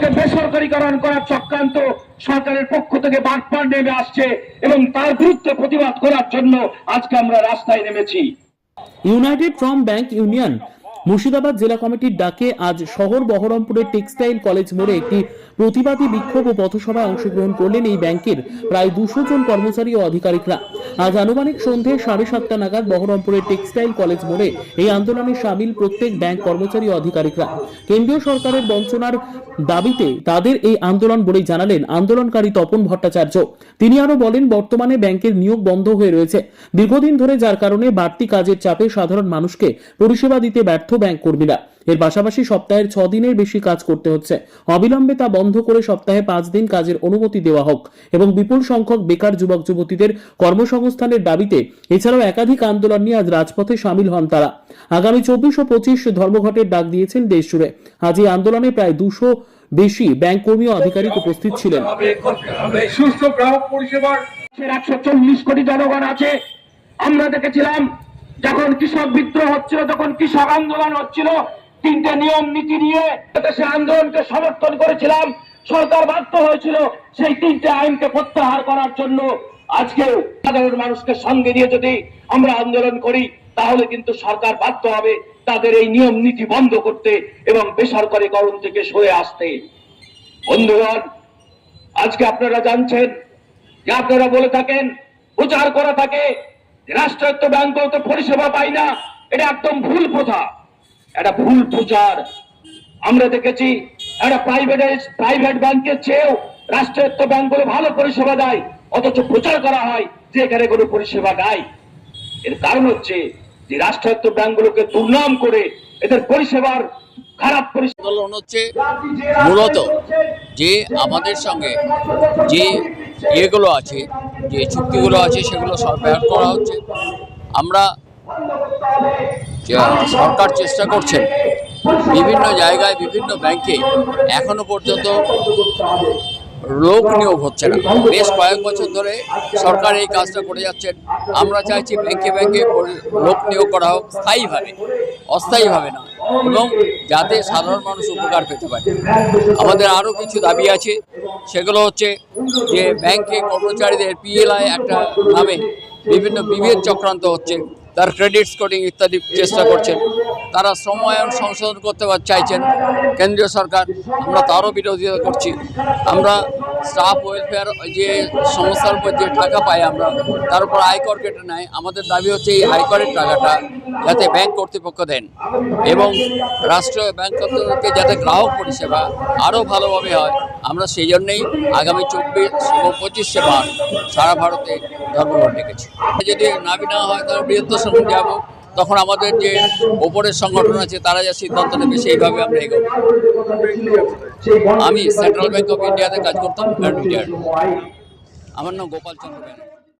বেসরকারীকরণ করার চক্রান্ত সরকারের পক্ষ থেকে বারবার নেমে আসছে এবং তার বিরুদ্ধে প্রতিবাদ করার জন্য আজকে আমরা রাস্তায় নেমেছি। United forum bank union Murshidabad জেলা কমিটির ডাকে আজ শহর বহরমপুরের টেক্সটাইল কলেজ মোড়ে একটি প্রতিবাদী বিক্ষোভ ও পথসভায় অংশগ্রহণ করলেন এই ব্যাংকের প্রায় দুশো জন কর্মচারী ও আধিকারিকরা। আজ আনুমানিক সন্ধে সাড়ে সাতটা নাগাদ বহরমপুরের টেক্সটাইল কলেজ মোড়ে এই আন্দোলনে সামিল প্রত্যেক ব্যাংক কর্মচারী ও আধিকারিকরা। কেন্দ্রীয় সরকারের বঞ্চনার দাবিতে তাদের এই আন্দোলন বলেই জানালেন আন্দোলনকারী তপন ভট্টাচার্য। তিনি আরও বলেন, বর্তমানে ব্যাংকের নিয়োগ বন্ধ হয়ে রয়েছে। দীর্ঘদিন ধরে যার কারণে বাড়তি কাজের চাপে সাধারণ মানুষকে পরিষেবা দিতে ব্যর্থ ব্যাংক কর্মীরা। এর পাশাপাশি সপ্তাহের ছ দিনের বেশি কাজ করতে হচ্ছে। অবিলম্বে তা বন্ধ করে সপ্তাহে পাঁচ দিন কাজের অনুমতি দেওয়া হোক এবং বিপুল সংখ্যক বেকার যুবক যুবতীদের কর্মসংস্থানের দাবিতে এছাড়াও একাধিক আন্দোলন নিয়ে আজ রাজপথে সামিল হন তারা। আগামী চব্বিশ ও পঁচিশ ধর্মঘটের ডাক দিয়েছেন দেশ জুড়ে। আজ এই আন্দোলনে প্রায় দুশো বেশি ব্যাংক কর্মী ও আধিকারিক উপস্থিত ছিলেন। সুস্থ গ্রাহক পরিষেবার একশো চল্লিশ কোটি জনগণ আছে। আমরা দেখেছিলাম যখন কৃষক বিদ্রোহ হচ্ছিল তখন কৃষক আন্দোলন হচ্ছিল, তিনটে নিয়ম, নীতি নিয়ে সে আন্দোলনকে সমর্থন করেছিলাম, সরকার বাধ্য হয়েছিল সেই তিনটে আইনকে প্রত্যাহার করার জন্য। আজকে সাধারণ মানুষকে সঙ্গে নিয়ে যদি আমরা আন্দোলন করি, তাহলে কিন্তু সরকার বাধ্য হবে তাদের এই নিয়ম, নীতি বন্ধ করতে এবং বেসরকারীকরণ থেকে সরে আসতে। বন্ধুগণ, আজকে আপনারা জানছেন, যে আপনারা বলে থাকেন, প্রচার করা থাকে রাষ্ট্রায়ত্ত ব্যাংকগুলোতে পরিষেবা পাই না, এটা একদম ভুল প্রথা। এটা ভুল প্রচার। আমরা দেখেছি, একটা প্রাইভেট প্রাইভেট ব্যাংকের চেয়েও রাষ্ট্রায়ত্ত ব্যাংকগুলো ভালো পরিষেবা দেয়, অথচ প্রচার করা হয় যে এখানে কোনো পরিষেবা নাই। এর কারণ হচ্ছে যে রাষ্ট্রায়ত্ত ব্যাংকগুলোকে দুর্নাম করে এদের পরিষেবার খারাপ আন্দোলন হচ্ছে মূলত যে আমাদের সঙ্গে যে ইয়েগুলো আছে যে চুক্তিগুলো আছে সেগুলো সরবরাহ করা হচ্ছে। আমরা সরকার চেষ্টা করছেন, বিভিন্ন জায়গায়, বিভিন্ন ব্যাংকে এখনও পর্যন্ত লোক নিয়োগ হচ্ছে না। বেশ কয়েক বছর ধরে সরকার এই কাজটা করে যাচ্ছেন। আমরা চাইছি ব্যাংকে ব্যাংকে লোক নিয়োগ করা হোক, স্থায়ীভাবে, অস্থায়ীভাবে না এবং যাতে সাধারণ মানুষ উপকার পেতে পারে। আমাদের আরও কিছু দাবি আছে, সেগুলো হচ্ছে যে ব্যাংকে কর্মচারীদের পিএলআই একটা নামে বিভিন্ন বিভেদ চক্রান্ত হচ্ছে, তার ক্রেডিট স্কোরিং ইত্যাদি চেষ্টা করছেন। তারা সময়ন সংশোধন করতে চাইছেন। কেন্দ্রীয় সরকার, আমরা তারও বিরোধিতা করছি। আমরা স্টাফ ওয়েলফেয়ার যে সংস্থার উপর যে টাকা পাই আমরা, তার উপর আয়কর কেটে নেয়। আমাদের দাবি হচ্ছে এই আয়করের টাকাটা যাতে ব্যাংক কর্তৃপক্ষ দেন এবং রাষ্ট্রীয় ব্যাংক কর্তৃপক্ষকে যাতে গ্রাহক পরিষেবা আরও ভালোভাবে হয়। আমরা সেই জন্যেই আগামী চব্বিশ এবং পঁচিশে মার্চ সারা ভারতে ধর্মঘট ডেকেছি। যদি নাবি না হয়, তাহলে বৃহত্তর সঙ্গে যাব। তখন আমাদের যে ওপরের সংগঠন আছে, তারা যা সিদ্ধান্ত নেবে, সেইভাবে আমরা এগোব। আমি সেন্ট্রাল ব্যাঙ্ক অফ ইন্ডিয়াতে কাজ করতাম আমার নাম গোপাল চন্দ্র ব্যানার্জি।